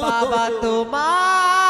বাবা তোমায়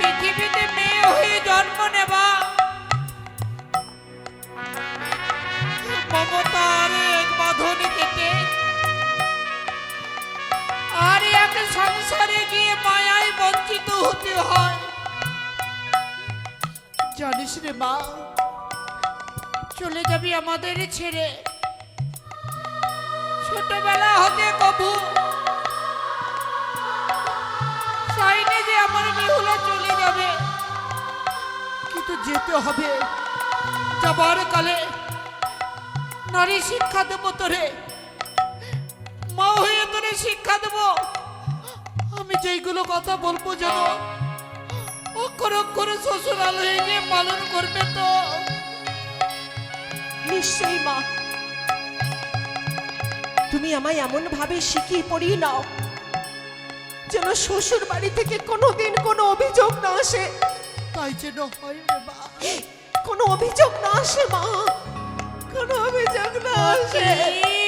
পৃথিবীতে মেয়ে হয়ে জন্ম নেবা। মমতার এক বাঁধনে থেকে আর এক সংসারে গিয়ে মায়ায় বঞ্চিত হতে হয়। জানিস রে মা, চলে যাবি আমাদের ছেড়ে। ছোটবেলা হতে কবু আমি যেইগুলো কথা বলব যেন অক্ষর অক্ষরে শ্বশুরাল হয়ে গিয়ে পালন করবে তো। নিশ্চয়ই মা। তুমি আমায় এমন ভাবে শিখিয়ে পড়িয়ে নাও। যেন শ্বশুর বাড়ি থেকে কোনোদিন কোনো অভিযোগ না আসে। তাই যেন হয় রে কোনো অভিযোগ না আসে মা। কোনো অভিযোগ না আসে।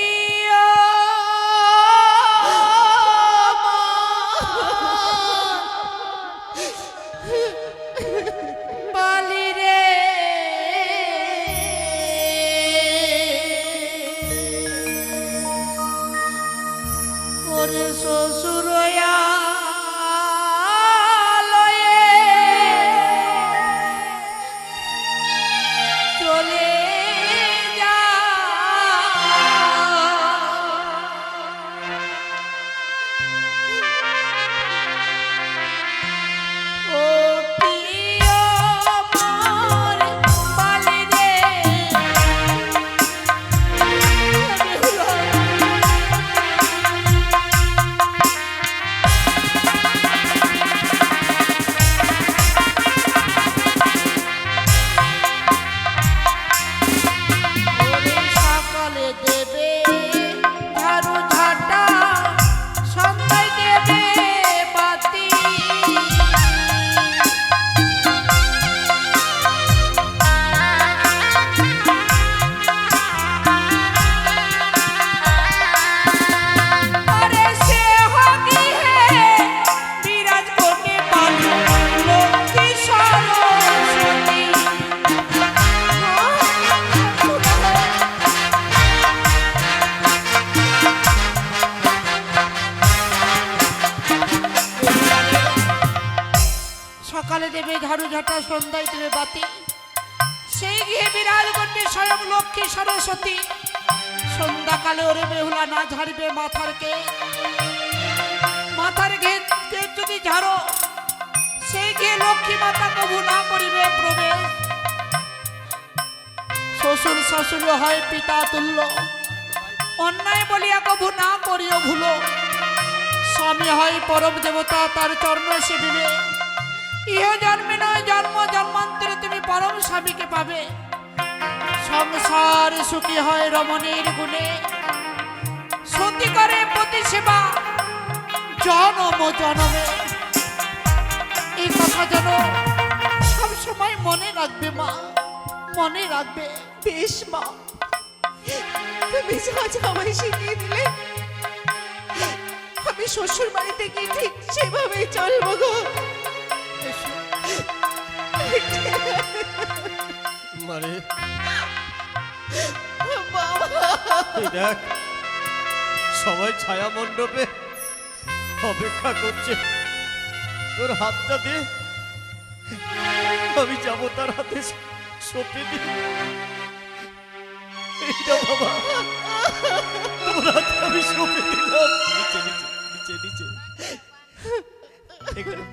সন্ধ্যায় দেবে বাতি। সেই গিয়ে বিরাজ করবে স্বয়ং লক্ষ্মী সরস্বতী। সন্ধ্যাকালে ওরে বেহুলা না ঝাড়বে মাথার মাথার ঘে ঘে যদি ঝাড়ো, সেই গিয়ে লক্ষ্মী মাতা কবু না করিবে প্রবেশ। শ্বশুর শাশুড়ি হয় পিতা তুল্য। অন্যায় বলিয়া কবু না করিও ভুলো। স্বামী হয় পরম দেবতা, তার চরণ সেবিবে ইহ জন্মে নয়, জন্ম জন্মান্তরে তুমি পরম স্বামীকে পাবে। সংসার সুখী হয় রমণীর গুণে। সতী করে প্রতি সেবা জনম জনমে। এই কথা যেন সব সময় মনে রাখবে মা, মনে রাখবে। বেশ মা তুমি আমায় শিখিয়ে দিলে। আমি শ্বশুর বাড়িতে গিয়ে ঠিক সেভাবেই চলবো গো। সবাই ছায়া মণ্ডপে অপেক্ষা করছে। তোর হাতটা দে। আমি যাব তার হাতে সপে দি নিচে নিচে নিচে নিচে। এখানে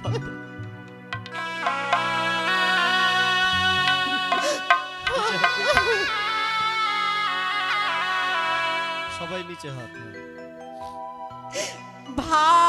সবাই নিচে হাত ভাই!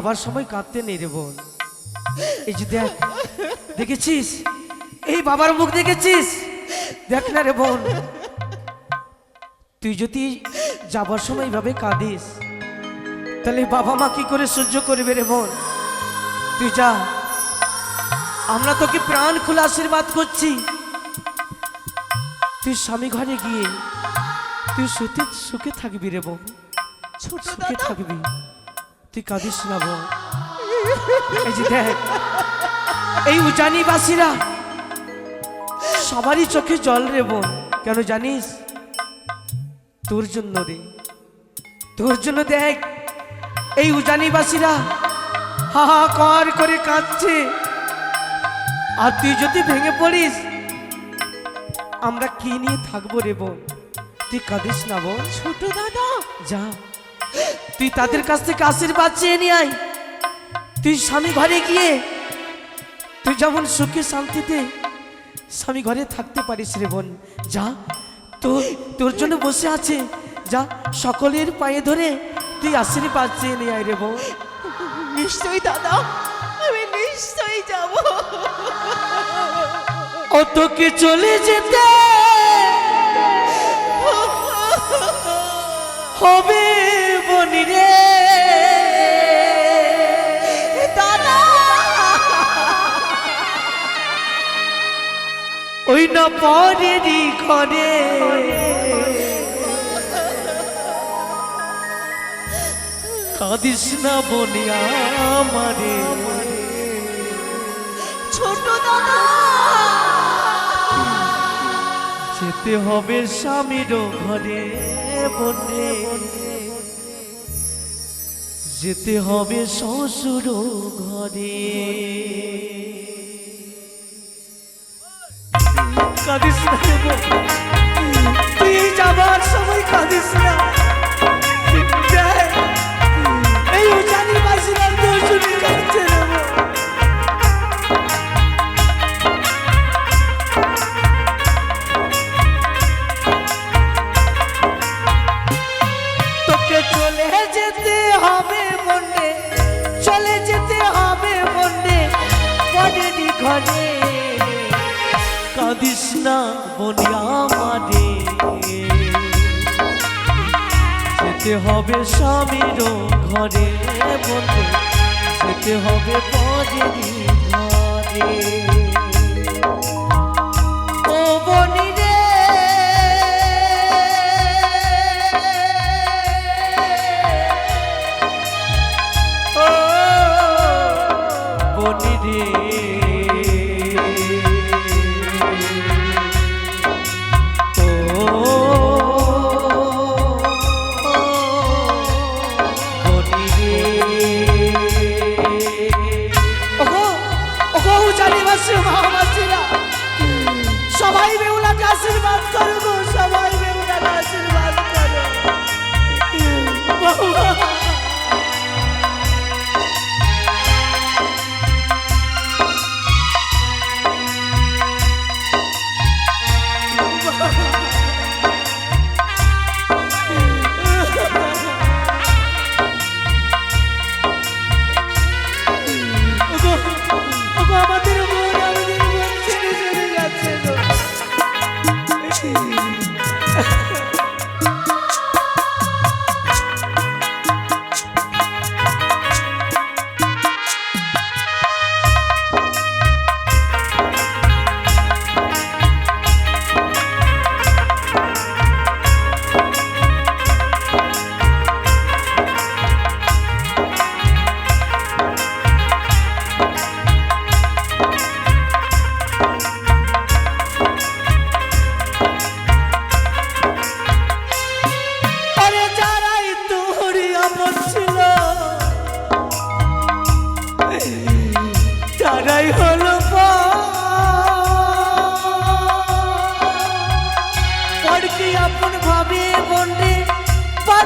যাবার সময় কাঁদতে নেই রে বোন। এই যে দেখ দেখেছিস? এই বাবার মুখ দেখেছিস? দেখ না রে বোন। তুই যদি যাবার সময় এইভাবে কাঁদিস তাহলে বাবা মা কি করে সহ্য করবে রে বোন? তুই যা। আমরা তোকে প্রাণ খুলে আশীর্বাদ করছি। তুই স্বামী ঘরে গিয়ে তুই সুখে সুখে থাকবি রে বোন। ছোট সুখে থাকবি। তুই কাঁদিস না বোন এই যে দেখ এই উজানিবাসীরা সবারই চোখে জল রে বোন। কেন জানিস? তোর জন্য রে। তোর জন্য দেখ এই উজানিবাসীরা হাহাকার করে কাঁদছে। আর তুই যদি ভেঙে পড়িস আমরা কি নিয়ে থাকব রে বোন? তুই কাঁদিস না বোন ছোট দাদা। যা। তুই তাদের কাছ থেকে আশীর্বাদ চেয়ে নিয়ে আয়। তুই স্বামী ঘরে গিয়ে তুই যেমন সুখে শান্তিতে স্বামী ঘরে থাকতে পারিস রে বোন। যা তোর তোর জন্য বসে আছে। যা সকলের পায়ে ধরে তুই আশীর্বাদ চেয়ে নিয়ে আয় রে বোন। নিশ্চয়ই দাদা আমি নিশ্চয়ই যাব। ও তোকে চলে যেতে? হবে রে। ওই না পরেরই ঘরে। কাঁদিস না বনি আমারে। ছোট দাদা। যেতে হবে স্বামীর ঘরে বনে বনে যেতে হবে শ্বশুর ঘরে কাঁদিস না। তুই যাবার সময় কাঁদিস না যেতে হবে স্বামীর ঘরে বন্ধু যেতে হবে পরেরই ঘরে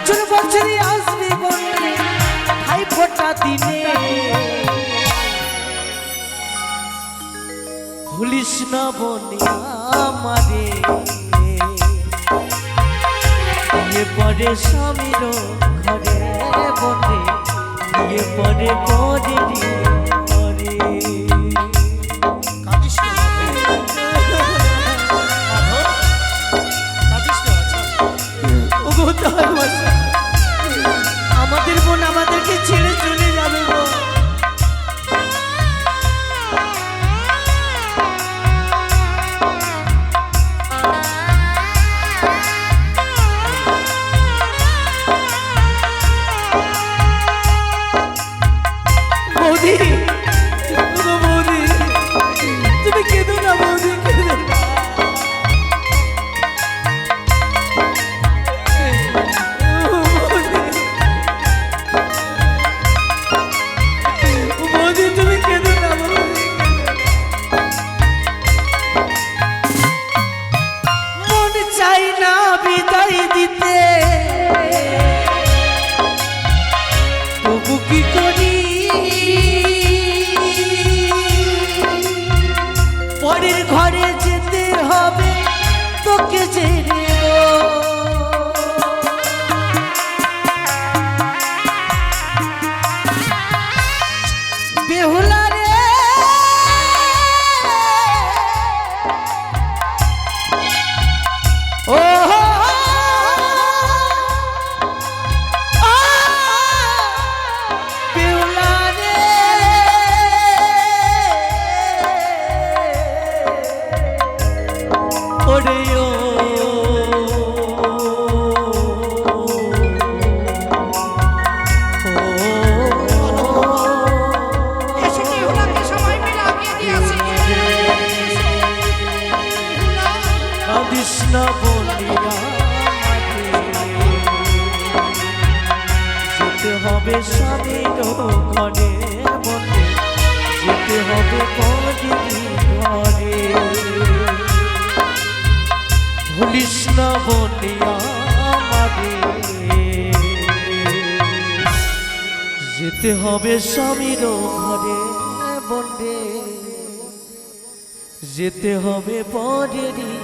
বছর বছরই আসবি বললে, ভাই ফোটা দিনে ভুলিস না বনে আমারে। বিয়ে পরে স্বামীর ঘরে বলে বিয়ে পরে পরে দিয়ে স্বামীর ঘরে বন্ধে যেতে হবে পরেরই